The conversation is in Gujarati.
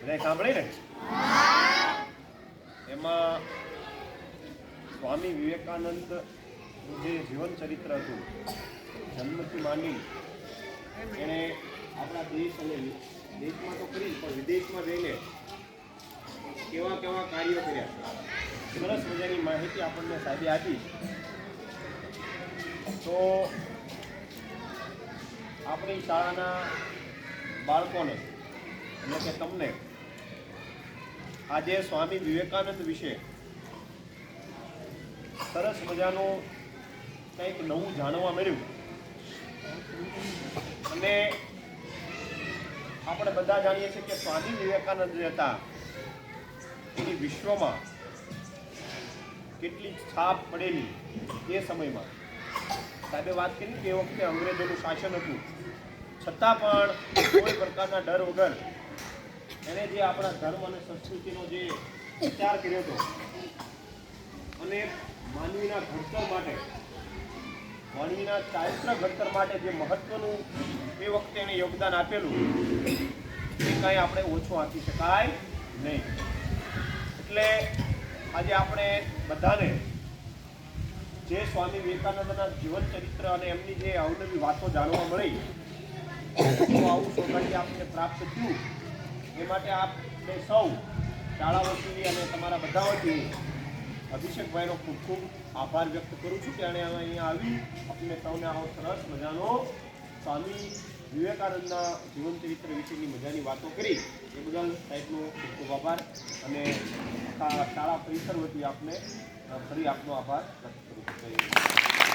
બધાય સાંભળી ને? એમાં સ્વામી વિવેકાનંદ જે જીવન ચરિત્ર હતું, જન્મથી માંડી એણે આપણા દેશ અને દેશમાં તો કરી પણ વિદેશમાં જઈને કેવા કેવા કાર્યો કર્યા સરસ મજાની માહિતી આપણને સાહેબે આપી. તો આપણી શાળાના બાળકોને, એટલે કે તમને આજે સ્વામી વિવેકાનંદ વિશે સરસ મજાનું કંઈક નવું જાણવા મળ્યું. અને આપણે બધા જાણીએ છીએ કે સ્વામી વિવેકાનંદ જે હતા, એની વિશ્વમાં કેટલી છાપ પડેલી એ સમયમાં. સાહેબે વાત કરી કે એ વખતે અંગ્રેજોનું શાસન હતું. છતાં પણ કોઈ પ્રકારના ડર વગર એણે જે આપણા ધર્મ અને સંસ્કૃતિનો જે વિચાર કર્યો હતો, અને માનવીના ઘડતર માટે, માનવીના ચારિત્ર ઘડતર માટે જે મહત્વનું એ વખતે એણે યોગદાન આપેલું, એ કાંઈ આપણે ઓછું આપી શકાય નહીં. એટલે આજે આપણે બધાને જે સ્વામી વિવેકાનંદના જીવન ચરિત્ર અને એમની જે અવનવી વાતો જાણવા મળી, તો આવું સૌભાગ્ય આપણને પ્રાપ્ત થયું. એ માટે આપણે સૌ શાળા વતી અને તમારા બધા વતી અભિષેકભાઈનો ખૂબ ખૂબ આભાર વ્યક્ત કરું છું કે એણે અહીંયા આવી આપણે સૌને આવો સરસ મજાનો સ્વામી વિવેકાનંદના જીવન ચરિત્ર વિશેની મજાની વાતો કરી એ બદલ સાહેબનો ખૂબ ખૂબ આભાર અને શાળા પરિસર વતી આપને ફરી આપનો આભાર વ્યક્ત કરું છું.